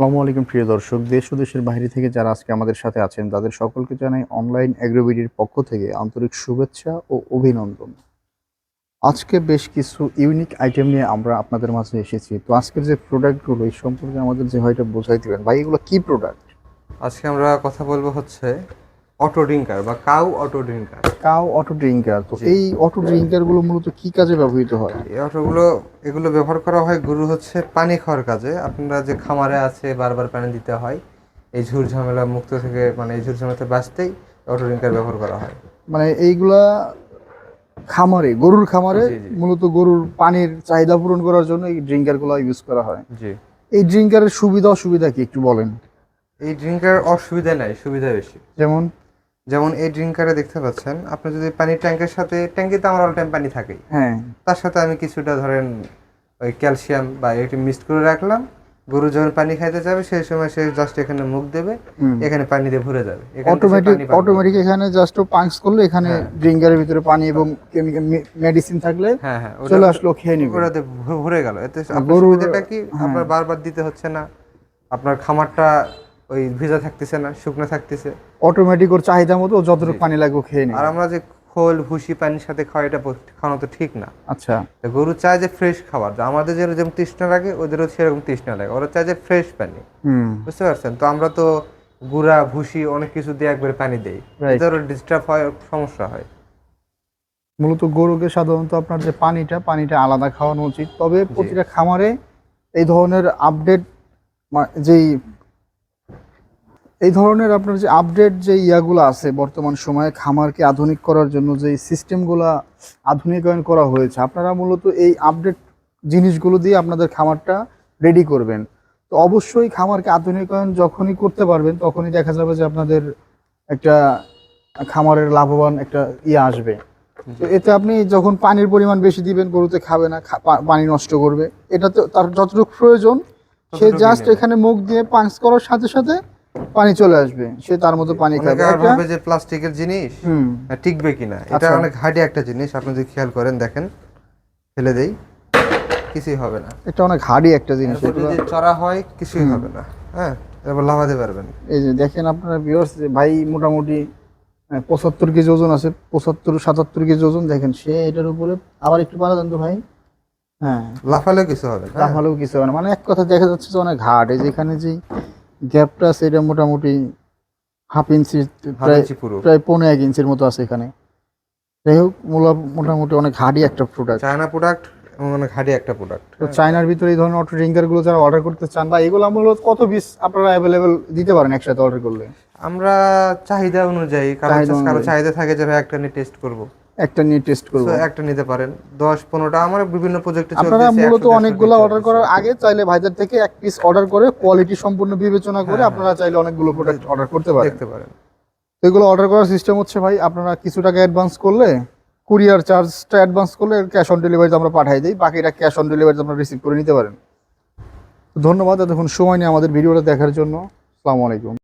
আসসালামু আলাইকুম, প্রিয় দর্শক। দেশ ও দেশের বাইরে থেকে যারা আজকে আমাদের সাথে আছেন, তাদের সকলকে জানাই অনলাইন অ্যাগ্রোবিডির পক্ষ থেকে আন্তরিক শুভেচ্ছা ও অভিনন্দন। আজকে বেশ কিছু ইউনিক আইটেম নিয়ে আমরা আপনাদের মাঝে এসেছি। তো আজকের যে প্রোডাক্টগুলো, এই সম্পর্কে আমাদের যে ভাইটা বোঝাই দিবেন। ভাই, এগুলো কী প্রোডাক্ট? আজকে আমরা কথা বলব হচ্ছে অটো ড্রিঙ্কার বা cow auto drinker cow auto drinker তো এই অটো ড্রিঙ্কারগুলো মূলত কি কাজে ব্যবহৃত হয়? এই অটোগুলো এগুলো ব্যবহার করা হয় গরু হচ্ছে পানি খাওয়ার কাজে। আপনারা যে খামারে আছে বারবার পানি দিতে হয় এই ঝুর ঝামেলা মুক্ত থেকে মানে এই ঝুর ঝামেলাতে বাঁচতেই অটো ড্রিঙ্কার ব্যবহার করা হয়। মানে এইগুলা খামারে গরুর খামারে। মূলত গরুর পানির চাহিদা পূরণ করার জন্য এই ড্রিঙ্কারগুলো ইউজ করা হয়। জি। এই ড্রিঙ্কারের সুবিধা অসুবিধা কি একটু বলেন? এই ড্রিঙ্কার অসুবিধা নাই সুবিধা বেশি। যেমন? যেমন এই ড্রিঙ্কারে দেখতে পাচ্ছেন আপনি যদি পানির ট্যাঙ্কের সাথে ট্যাঙ্কিতে আমার অল টাইম পানি থাকে হ্যাঁ। তার সাথে আমি কিছুটা ধরেন ওই ক্যালসিয়াম বা একটু মিক্সড করে রাখলাম। গরু যখন পানি খাইতে যাবে সেই সময় সে জাস্ট এখানে মুখ দেবে এখানে পানি দিয়ে ভরে যাবে। অটোমেটিক। অটোমেটিক এখানে জাস্ট পাঞ্চ করলে এখানে হ্যাঁ। ড্রিঙ্কারের ভিতরে পানি এবং কেমিক্যাল মেডিসিন থাকলে হ্যাঁ হ্যাঁ চলে আসলো খেয়ে নিবে। ওটাতে ভরে- ভরে গেল। এতে আপনার সুবিধাটা কি? হ্যাঁ। আপনার বারবার দিতে হচ্ছে না। আপনার খামারটা ওই ভিজা থাকতেছে না শুকনো থাকতেছে। অটোমেটিক ওর চাহিদা মতো যতটুকু পানি লাগবে ও খেয়ে আর আমরা যে খোল ভুসি পানির সাথে খাওয়া এটা খাওয়ানো তো ঠিক না। আচ্ছা। গরু চায় যে ফ্রেশ খাবার যে আমাদের যেরকম তৃষ্ণা লাগে ওদেরও সেরকম তৃষ্ণা লাগে। ওরা চায় যে ফ্রেশ পানি। বুঝতে পারছেন? তো আমরা তো গুড়া ভুসি অনেক কিছু দিয়ে একবারে পানি দেই. এতে ডিস্টার্ব হয় সমস্যা হয়। মূলত গরুকে সাধারণত আপনার যে পানিটা পানিটা আলাদা খাওয়ানো উচিত। তবে প্রতিটা খামারে এই ধরনের আপডেট যেই এই ধরনের আপনার যে আপডেট যে ইয়াগুলো আছে বর্তমান সময়ে খামারকে আধুনিক করার জন্য যে সিস্টেমগুলো আধুনিকায়ন করা হয়েছে আপনারা মূলত এই আপডেট জিনিসগুলো দিয়ে আপনাদের খামারটা রেডি করবেন। তো অবশ্যই খামারকে আধুনিকায়ন যখনই করতে পারবেন তখনই দেখা যাবে যে আপনাদের একটা খামারের লাভবান একটা ইয়ে আসবে। তো এতে আপনি যখন পানির পরিমাণ বেশি দিবেন গরুতে খাবে না পানি নষ্ট করবে এটা তো তার যতটুকু প্রয়োজন সে জাস্ট এখানে মুখ দিয়ে পাঞ্চ করার সাথে সাথে পানি চলে আসবে সে তার মতো পানি খাবে। ভাবে যে প্লাস্টিকের জিনিস টিকবে কিনা? এটা আচ্ছা। অনেক হার্ডি একটা জিনিস আপনি যদি খেয়াল করেন দেখেন ফেলে দেই কিছুই হবে না। এটা অনেক হার্ডি একটা জিনিস যদি চড়া হয় কিছুই হবে না হ্যাঁ? এরপর লাভাতে পারবেন। এই যে দেখেন আপনারা ভিউয়ার্স যে ভাই মোটামুটি পঁচাত্তর কেজি ওজন আছে পঁচাত্তর সাতাত্তর কেজি ওজন দেখেন সে এটার উপরে আবার একটু পারা দেন তো ভাই। হ্যাঁ। লাফালেও কিছু হবে না। তাহলেও কিছু হবে না। মানে এক কথা দেখা যাচ্ছে যে অনেক ঘাট এই যেখানে যে গ্যাপটা আছে এটা মোটামুটি হাফ ইঞ্চি প্রায় পুরো। প্রায় পনেরো এক ইঞ্চির মতো আছে এখানে। যাই হোক মূলা- মোটামুটি অনেক হার্ডি একটা প্রোডাক্ট চায়না প্রোডাক্ট অনেক হার্ডি একটা প্রোডাক্ট তো চায়নার ভিতরে এই ধরনের অটো ড্রিঙ্কারগুলো যারা অর্ডার করতে চান বা এগুলো মূলত কত পিস আপনারা অ্যাভেলেবেল দিতে পারেন একসাথে অর্ডার করলে? আমরা চাহিদা অনুযায়ী কারও। চাহিদা থাকে যে একটা নিয়ে টেস্ট করব। একটা নিয়ে টেস্ট করব। একটা নিতে পারেন। দশ পনেরোটা আমার বিভিন্ন প্রজেক্টে চলছে আপনারা মূলত অনেকগুলো অর্ডার করার আগে চাইলে ভাইদের থেকে এক পিস অর্ডার করে কোয়ালিটি সম্পূর্ণ বিবেচনা করে হ্যাঁ, আপনারা চাইলে অনেকগুলো প্রোডাক্ট অর্ডার করতে পারেন। দেখতে পারেন। তো এগুলো অর্ডার করার সিস্টেম হচ্ছে ভাই আপনারা কিছু টাকা অ্যাডভান্স করলে কুরিয়ার চার্জটা অ্যাডভান্স করলে ক্যাশ অন ডেলিভারিতে আমরা পাঠিয়ে দিই বাকিটা ক্যাশ অন ডেলিভারিতে আপনারা রিসিভ করে নিতে পারেন। ধন্যবাদ এতক্ষণ সময় নিয়ে আমাদের ভিডিওটা দেখার জন্য। আসসালামু আলাইকুম।